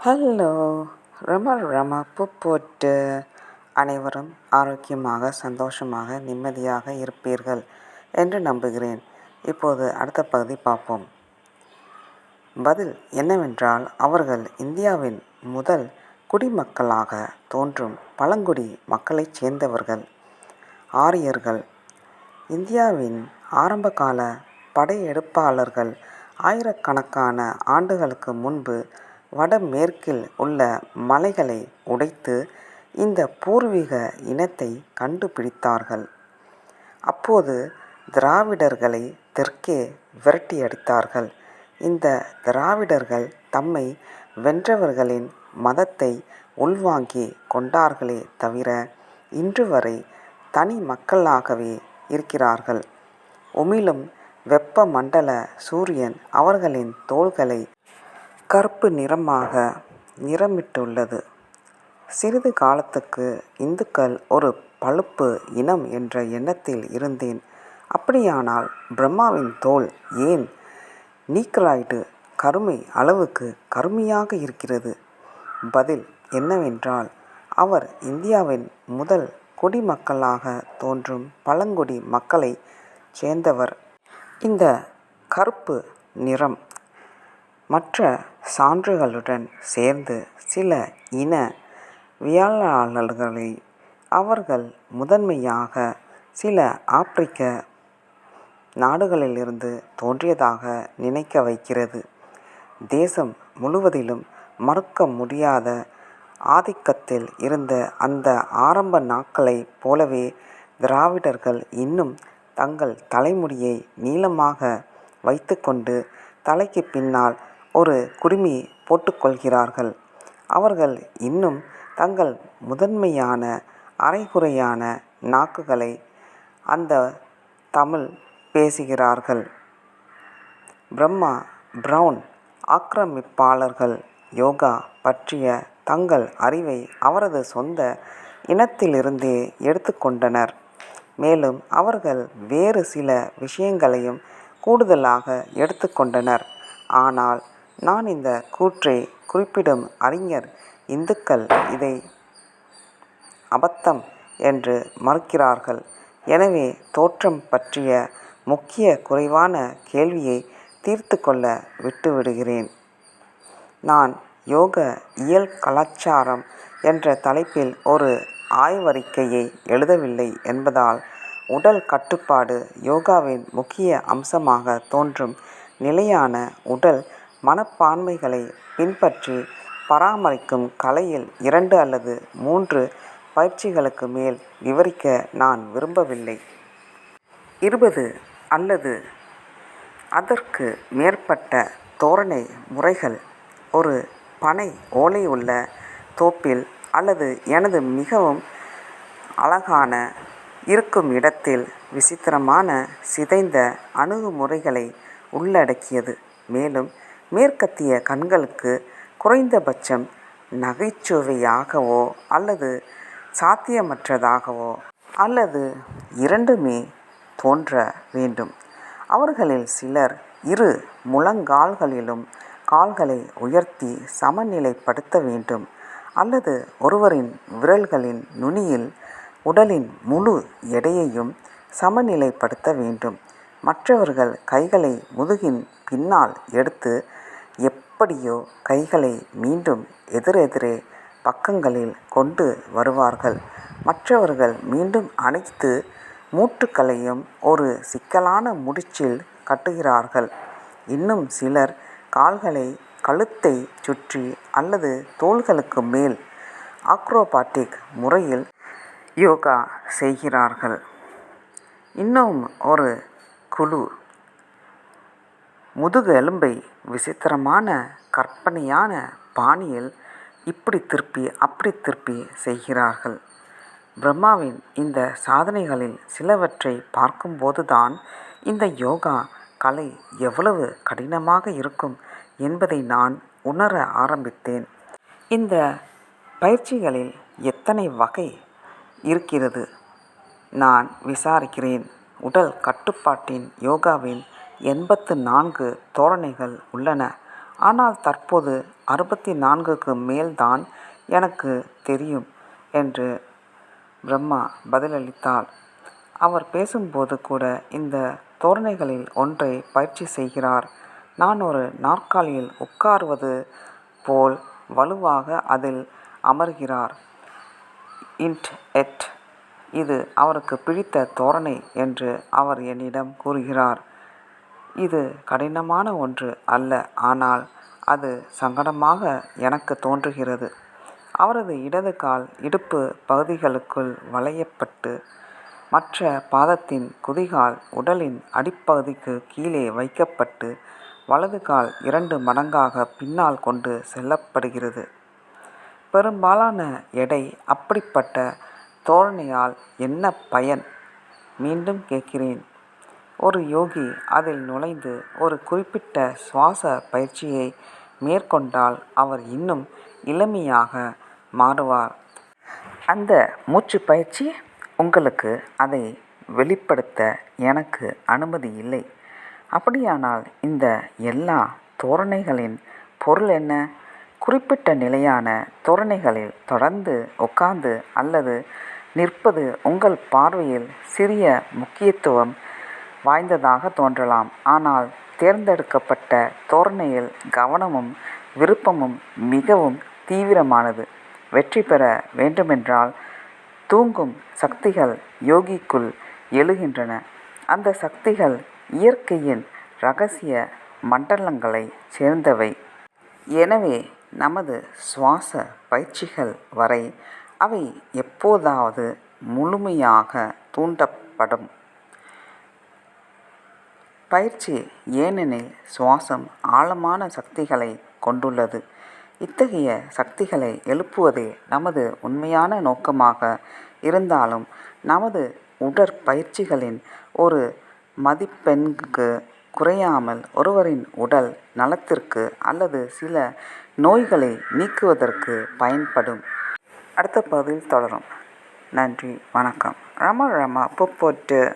Hello ரம ரம பூ போட்டு அனைவரும் ஆரோக்கியமாக சந்தோஷமாக நிம்மதியாக இருப்பீர்கள் என்று நம்புகிறேன். இப்போது அடுத்த பகுதி பார்ப்போம். பதில் என்னவென்றால் அவர்கள் இந்தியாவின் முதல் குடிமக்களாக தோன்றும் பழங்குடி மக்களைச் சேர்ந்தவர்கள் ஆரியர்கள். இந்தியாவின் ஆரம்பகால படையெடுப்பாளர்கள் ஆயிரக்கணக்கான ஆண்டுகளுக்கு முன்பு வடமேற்கில் உள்ள மலைகளை உடைத்து இந்த பூர்வீக இனத்தை கண்டுபிடித்தார்கள். அப்போது திராவிடர்களை தெற்கே விரட்டியடித்தார்கள் இந்த திராவிடர்கள் தம்மை வென்றவர்களின் மதத்தை உள்வாங்கி கொண்டார்களே தவிர இன்று வரை தனி மக்களாகவே இருக்கிறார்கள். உமிழும் வெப்ப மண்டல சூரியன் அவர்களின் தோள்களை கருப்பு நிறமாக நிறமிட்டுள்ளது. சிறிது காலத்துக்கு இந்துக்கள் ஒரு பழுப்பு இனம் என்ற எண்ணத்தில் இருந்தேன். அப்படியானால் பிரம்மாவின் தோல் ஏன் நீக்ராய்டு கருமை அளவுக்கு கருமையாக இருக்கிறது. பதில் என்னவென்றால் அவர் இந்தியாவின் முதல் குடிமக்களாக தோன்றும் பழங்குடி மக்களை சேர்ந்தவர். இந்த கருப்பு நிறம் மற்ற சான்றுகளுடன் சேர்ந்து சில இன வியாழாளர்களை அவர்கள் முதன்மையாக சில ஆப்பிரிக்க நாடுகளிலிருந்து தோன்றியதாக நினைக்க வைக்கிறது. தேசம் முழுவதிலும் மறுக்க முடியாத ஆதிக்கத்தில் இருந்த அந்த ஆரம்ப நாட்களைப் போலவே திராவிடர்கள் இன்னும் தங்கள் தலைமுடியை நீளமாக வைத்துக்கொண்டு தலைக்கு பின்னால் ஒரு குடுமி போட்டுக்கொள்கிறார்கள். அவர்கள் இன்னும் தங்கள் முதன்மையான அரைகுறையான நாக்குகளை அந்த தமிழ் பேசுகிறார்கள். பிரம்மா பிரவுன் ஆக்கிரமிப்பாளர்கள் யோகா பற்றிய தங்கள் அறிவை அவரது சொந்த இனத்திலிருந்தே எடுத்துக்கொண்டனர் மேலும் அவர்கள் வேறு சில விஷயங்களையும் கூடுதலாக எடுத்துக்கொண்டனர் ஆனால் நான் இந்த கூற்றை குறிப்பிடும் அறிஞர் இந்துக்கள் இதை அபத்தம் என்று மறுக்கிறார்கள். எனவே தோற்றம் பற்றிய முக்கிய குறைவான கேள்வியை தீர்த்து கொள்ள விட்டுவிடுகிறேன். நான் யோக இயல் கலாச்சாரம் என்ற தலைப்பில் ஒரு ஆய்வறிக்கையை எழுதவில்லை என்பதால் உடல் கட்டுப்பாடு யோகாவின் முக்கிய அம்சமாக தோன்றும் நிலையான உடல் மனப்பான்மைகளை பின்பற்றி பராமரிக்கும் கலையில் இரண்டு அல்லது மூன்று பயிற்சிகளுக்கு மேல் விவரிக்க நான் விரும்பவில்லை. இருபது அல்லது அதற்கு மேற்பட்ட தோரணை முறைகள் ஒரு பனை ஓலையுள்ள தோப்பில் அல்லது எனது மிகவும் அழகான இருக்கும் இடத்தில் விசித்திரமான சிதைந்த அணுகுமுறைகளை உள்ளடக்கியது. மேலும் மேற்கத்திய கண்களுக்கு குறைந்தபட்சம் நகைச்சுவையாகவோ அல்லது சாத்தியமற்றதாகவோ அல்லது இரண்டுமே தோன்ற வேண்டும். அவர்களில் சிலர் இரு முழங்கால்களிலும் கால்களை உயர்த்தி சமநிலைப்படுத்த வேண்டும் அல்லது ஒருவரின் விரல்களின் நுனியில் உடலின் முழு எடையையும் சமநிலைப்படுத்த வேண்டும். மற்றவர்கள் கைகளை முதுகின் பின்னால் எடுத்து எப்படியோ கைகளை மீண்டும் எதிரெதிரே பக்கங்களில் கொண்டு வருவார்கள். மற்றவர்கள் மீண்டும் அனைத்து மூட்டுக்களையும் ஒரு சிக்கலான முடிச்சில் கட்டுகிறார்கள். இன்னும் சிலர் கால்களை கழுத்தை சுற்றி அல்லது தோள்களுக்கு மேல் ஆக்ரோபாட்டிக் முறையில் யோகா செய்கிறார்கள். இன்னும் ஒரு குழு முதுகெலும்பை விசித்திரமான கற்பனையான பாணியில் இப்படி திருப்பி அப்படி திருப்பி செய்கிறார்கள். பிரம்மாவின் இந்த சாதனைகளில் சிலவற்றை பார்க்கும்போதுதான் இந்த யோகா கலை எவ்வளவு கடினமாக இருக்கும் என்பதை நான் உணர ஆரம்பித்தேன். இந்த பயிற்சிகளில் எத்தனை வகை இருக்கிறது. நான் விசாரிக்கிறேன். உடல் கட்டுப்பாட்டின் யோகாவின் எண்பத்து நான்கு தோரணைகள் உள்ளன. ஆனால் தற்போது அறுபத்தி நான்குக்கு மேல்தான் எனக்கு தெரியும் என்று பிரம்மா பதிலளித்தார் அவர் பேசும்போது கூட இந்த தோரணைகளில் ஒன்றை பயிற்சி செய்கிறார். நான் ஒரு நாற்காலியில் உட்காருவது போல் வலுவாக அதில் அமர்கிறார். இன்ட் எட். இது அவருக்கு பிடித்த தோரணை என்று அவர் என்னிடம் கூறுகிறார். இது கடினமான ஒன்று அல்ல ஆனால் அது சங்கடமாக எனக்கு தோன்றுகிறது. அவரது இடது கால் இடுப்பு பகுதிகளுக்குள் வளையப்பட்டு மற்ற பாதத்தின் குதிகால் உடலின் அடிப்பகுதிக்கு கீழே வைக்கப்பட்டு வலது கால் இரண்டு மடங்காக பின்னால் கொண்டு செல்லப்படுகிறது. பெரும்பாலான எடை அப்படிப்பட்ட தோரணையால் என்ன பயன்? மீண்டும் கேட்கிறேன். ஒரு யோகி அதில் நுழைந்து ஒரு குறிப்பிட்ட சுவாச பயிற்சியை மேற்கொண்டால் அவர் இன்னும் இளமையாக மாறுவார். அந்த மூச்சு பயிற்சி? உங்களுக்கு அதை வெளிப்படுத்த எனக்கு அனுமதி இல்லை. அப்படியானால் இந்த எல்லா தோரணைகளின் பொருள் என்ன? குறிப்பிட்ட நிலையான தோரணைகளில் தொடர்ந்து உட்கார்ந்து அல்லது நிற்பது உங்கள் பார்வையில் சிறிய முக்கியத்துவம் வாய்ந்ததாக தோன்றலாம். ஆனால் தேர்ந்தெடுக்கப்பட்ட தோரணையில் கவனமும் விருப்பமும் மிகவும் தீவிரமானது. வெற்றி பெற வேண்டுமென்றால் தூங்கும் சக்திகள் யோகிக்குள் எழுகின்றன. அந்த சக்திகள் இயற்கையின் ரகசிய மண்டலங்களைச் சேர்ந்தவை. எனவே நமது சுவாச பயிற்சிகள் வரை அவை எப்போதாவது முழுமையாக தூண்டப்படும். பயிற்சி ஏனெனில் சுவாசம் ஆழமான சக்திகளை கொண்டுள்ளது. இத்தகைய சக்திகளை எழுப்புவதே நமது உண்மையான நோக்கமாக இருந்தாலும் நமது உடற்பயிற்சிகளின் ஒரு மதிப்பெண்ணுக்கு குறையாமல் ஒருவரின் உடல் நலத்திற்கு அல்லது சில நோய்களை நீக்குவதற்கு பயன்படும். அடுத்த பகுதியில் தொடரும். நன்றி வணக்கம். ரம ரம புப்பொட்டு